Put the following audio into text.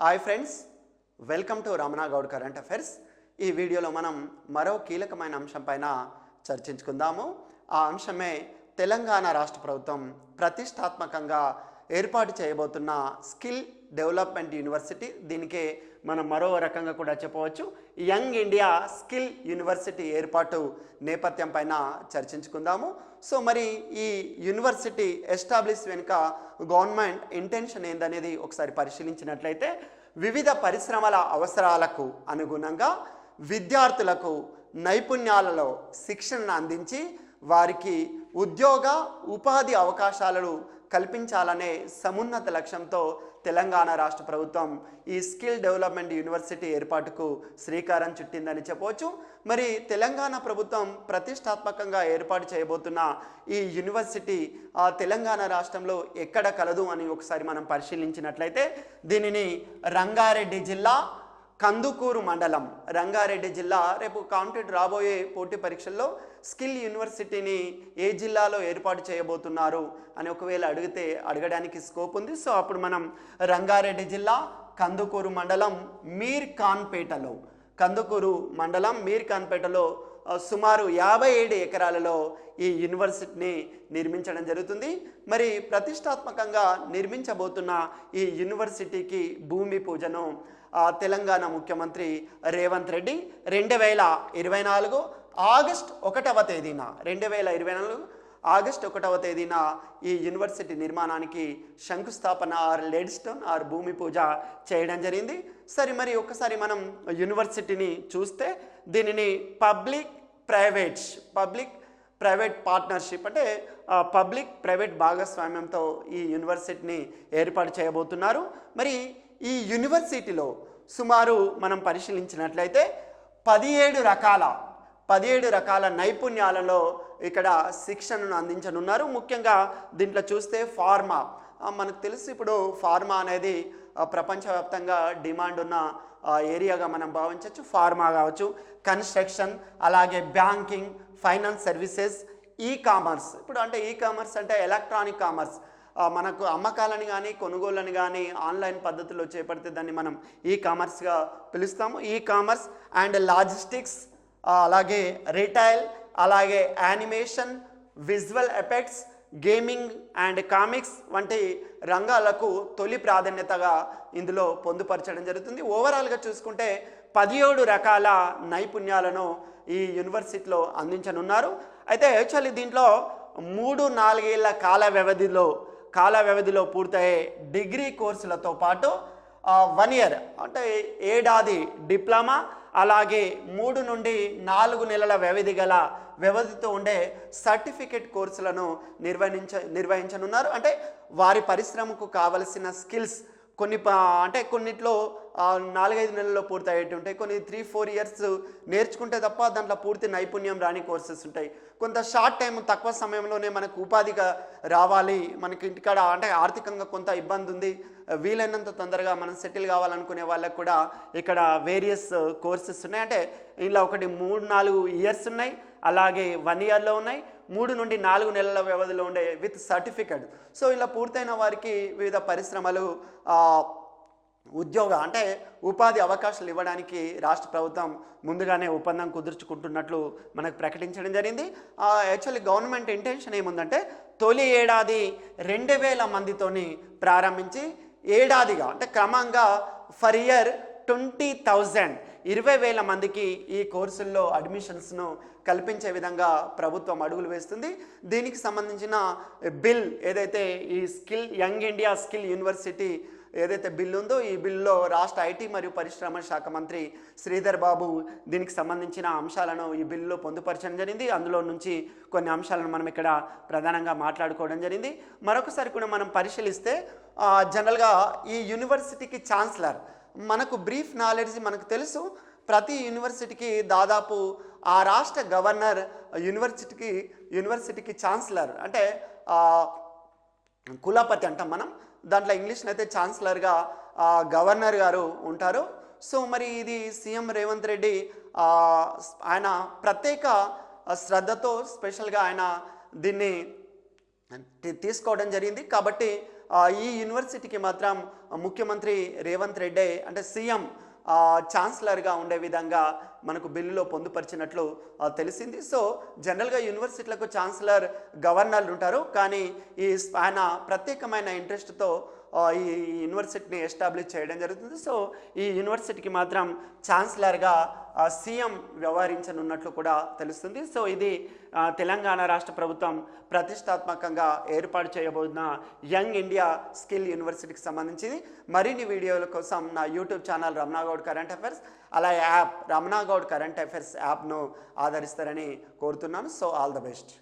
Hi friends welcome to Ramana Goud current affairs ఈ వీడియోలో మనం మరో కీలకమైన అంశం పైన చర్చించుకుందాము. ఆ అంశమే తెలంగాణ రాష్ట్ర ప్రభుత్వం ప్రతిష్టాత్మకంగా ఏర్పాటు చేయబోతున్న స్కిల్ డెవలప్మెంట్ యూనివర్సిటీ. దీనికే మనం మరో రకంగా కూడా చెప్పవచ్చు. యంగ్ ఇండియా స్కిల్ యూనివర్సిటీ ఏర్పాటు నేపథ్యం పైన చర్చించుకుందాము. సో మరి ఈ యూనివర్సిటీ ఎస్టాబ్లిష్ వెనుక గవర్నమెంట్ ఇంటెన్షన్ ఏందనేది ఒకసారి పరిశీలించినట్లయితే వివిధ పరిశ్రమల అవసరాలకు అనుగుణంగా విద్యార్థులకు నైపుణ్యాలలో శిక్షణను అందించి వారికి ఉద్యోగ ఉపాధి అవకాశాలను కల్పించాలనే సమున్నత లక్ష్యంతో తెలంగాణ రాష్ట్ర ప్రభుత్వం ఈ స్కిల్ డెవలప్మెంట్ యూనివర్సిటీ ఏర్పాటుకు శ్రీకారం చుట్టిందని చెప్పవచ్చు. మరి తెలంగాణ ప్రభుత్వం ప్రతిష్టాత్మకంగా ఏర్పాటు చేయబోతున్న ఈ యూనివర్సిటీ ఆ తెలంగాణ రాష్ట్రంలో ఎక్కడ కలదు అని ఒకసారి మనం పరిశీలించినట్లయితే దీనిని రంగారెడ్డి జిల్లా కందుకూరు మండలం రంగారెడ్డి జిల్లా. రేపు కాంపిటేటివ్ రాబోయే పోటీ పరీక్షల్లో స్కిల్ యూనివర్సిటీని ఏ జిల్లాలో ఏర్పాటు చేయబోతున్నారు అని ఒకవేళ అడిగితే అడగడానికి స్కోప్ ఉంది. సో అప్పుడు మనం రంగారెడ్డి జిల్లా కందుకూరు మండలం మీర్ ఖాన్పేటలో కందుకూరు మండలం మీర్ ఖాన్పేటలో సుమారు యాభై ఏడు ఎకరాలలో ఈ యూనివర్సిటీని నిర్మించడం జరుగుతుంది. మరి ప్రతిష్టాత్మకంగా నిర్మించబోతున్న ఈ యూనివర్సిటీకి భూమి పూజను తెలంగాణ ముఖ్యమంత్రి రేవంత్ రెడ్డి రెండు వేల ఇరవై నాలుగు ఆగస్ట్ ఒకటవ తేదీన రెండు వేల ఇరవై నాలుగు ఆగస్ట్ ఒకటవ తేదీన ఈ యూనివర్సిటీ నిర్మాణానికి శంకుస్థాపన ఆర్ లెడ్ స్టోన్ ఆర్ భూమి పూజ చేయడం జరిగింది. సరే మరి ఒక్కసారి మనం యూనివర్సిటీని చూస్తే దీనిని public private public private partnership అంటే పబ్లిక్ ప్రైవేట్ భాగస్వామ్యంతో ఈ యూనివర్సిటీని ఏర్పాటు చేయబోతున్నారు. మరి ఈ యూనివర్సిటీలో సుమారు మనం పరిశీలించినట్లయితే పదిహేడు రకాల పదిహేడు రకాల నైపుణ్యాలలో ఇక్కడ శిక్షణను అందించనున్నారు. ముఖ్యంగా దీంట్లో చూస్తే ఫార్మా. మనకు తెలుసు ఇప్పుడు ఫార్మా అనేది ప్రపంచవ్యాప్తంగా డిమాండ్ ఉన్న ఏరియాగా మనం భావించవచ్చు. ఫార్మా కావచ్చు కన్స్ట్రక్షన్ అలాగే banking finance services e commerce. ఇప్పుడు అంటే ఈ కామర్స్ అంటే ఎలక్ట్రానిక్ కామర్స్. మనకు అమ్మకాలను కానీ కొనుగోళ్ళని కానీ ఆన్లైన్ పద్ధతిలో చేపడితే దాన్ని మనం ఈ కామర్స్గా పిలుస్తాము. ఈ కామర్స్ అండ్ లాజిస్టిక్స్ అలాగే రిటైల్ అలాగే animation visual effects gaming and comics వంటి రంగాలకు తొలి ప్రాధాన్యతగా ఇందులో పొందుపరచడం జరుగుతుంది. ఓవరాల్గా చూసుకుంటే పదిహేడు రకాల నైపుణ్యాలను ఈ యూనివర్సిటీలో అందించనున్నారు. అయితే యాక్చువల్లీ దీంట్లో మూడు నాలుగేళ్ళ కాల వ్యవధిలో కాల వ్యవధిలో పూర్తయ్యే డిగ్రీ కోర్సులతో పాటు వన్ ఇయర్ అంటే ఏడాది డిప్లొమా అలాగే మూడు నుండి నాలుగు నెలల వ్యవధి గల వ్యవధితో ఉండే సర్టిఫికేట్ కోర్సులను నిర్వహించ నిర్వహించనున్నారు. అంటే వారి పరిశ్రమకు కావలసిన స్కిల్స్ కొన్ని అంటే కొన్నిట్లో నాలుగైదు నెలల్లో పూర్తి అయ్యేటి ఉంటాయి. కొన్ని త్రీ ఫోర్ ఇయర్స్ నేర్చుకుంటే తప్ప దాంట్లో పూర్తి నైపుణ్యం రాని కోర్సెస్ ఉంటాయి. కొంత షార్ట్ టైం తక్కువ సమయంలోనే మనకు ఉపాధిగా రావాలి. మనకి ఇంటికాడ అంటే ఆర్థికంగా కొంత ఇబ్బంది ఉంది వీలైనంత తొందరగా మనం సెటిల్ కావాలనుకునే వాళ్ళకు కూడా ఇక్కడ వేరియస్ కోర్సెస్ ఉన్నాయి. అంటే ఇలా ఒకటి మూడు నాలుగు ఇయర్స్ ఉన్నాయి. అలాగే వన్ ఇయర్లో ఉన్నాయి. మూడు నుండి నాలుగు నెలల వ్యవధిలో ఉండే విత్ సర్టిఫికెట్. సో ఇలా పూర్తయిన వారికి వివిధ పరిశ్రమలు ఉద్యోగ అంటే ఉపాధి అవకాశాలు ఇవ్వడానికి రాష్ట్ర ప్రభుత్వం ముందుగానే ఒప్పందం కుదుర్చుకుంటున్నట్లు మనకు ప్రకటించడం జరిగింది. యాక్చువల్లీ గవర్నమెంట్ ఇంటెన్షన్ ఏముందంటే తొలి ఏడాది రెండు వేల మందితోని ప్రారంభించి ఏడాదిగా అంటే క్రమంగా ఫర్ ఇయర్ ట్వంటీ థౌజండ్ ఇరవై వేల మందికి ఈ కోర్సుల్లో అడ్మిషన్స్ను కల్పించే విధంగా ప్రభుత్వం అడుగులు వేస్తుంది. దీనికి సంబంధించిన బిల్ ఏదైతే ఈ skill young India skill university ఏదైతే బిల్లు ఉందో ఈ బిల్లులో రాష్ట్ర ఐటీ మరియు పరిశ్రమ శాఖ మంత్రి శ్రీధర్ బాబు దీనికి సంబంధించిన అంశాలను ఈ బిల్లులో పొందుపరచడం జరిగింది. అందులో నుంచి కొన్ని అంశాలను మనం ఇక్కడ ప్రధానంగా మాట్లాడుకోవడం జరిగింది. మరొకసారి కూడా మనం పరిశీలిస్తే జనరల్గా ఈ యూనివర్సిటీకి ఛాన్సలర్ మనకు బ్రీఫ్ నాలెడ్జ్ మనకు తెలుసు. ప్రతి యూనివర్సిటీకి దాదాపు ఆ రాష్ట్ర గవర్నర్ యూనివర్సిటీకి యూనివర్సిటీకి ఛాన్సలర్ అంటే కులపతి అంటాం మనం. దాంట్లో ఇంగ్లీష్లో అయితే ఛాన్సలర్గా గవర్నర్ గారు ఉంటారు. సో మరి ఇది సీఎం రేవంత్ రెడ్డి ఆయన ప్రత్యేక శ్రద్ధతో స్పెషల్గా ఆయన దీన్ని తీసుకోవడం జరిగింది. కాబట్టి ఈ యూనివర్సిటీకి మాత్రం ముఖ్యమంత్రి రేవంత్ రెడ్డి అంటే సీఎం ఛాన్సలర్గా ఉండే విధంగా మనకు బిల్లులో పొందుపరిచినట్లు తెలిసింది. సో జనరల్గా యూనివర్సిటీలకు ఛాన్సలర్ గవర్నర్లు ఉంటారు కానీ ఈ ఆయన ప్రత్యేకమైన ఇంట్రెస్ట్తో ఈ యూనివర్సిటీని ఎస్టాబ్లిష్ చేయడం జరుగుతుంది. సో ఈ యూనివర్సిటీకి మాత్రం ఛాన్సలర్గా సీఎం వ్యవహరించనున్నట్లు కూడా తెలుస్తుంది. సో ఇది తెలంగాణ రాష్ట్ర ప్రభుత్వం ప్రతిష్టాత్మకంగా ఏర్పాటు చేయబోతున్న యంగ్ ఇండియా స్కిల్ యూనివర్సిటీకి సంబంధించింది. మరిన్ని వీడియోల కోసం నా YouTube channel Ramanagoud current affairs అలా యాప్ రమణాగౌడ్ కరెంట్ అఫైర్స్ యాప్ను ఆదరిస్తారని కోరుతున్నాను. So all the best.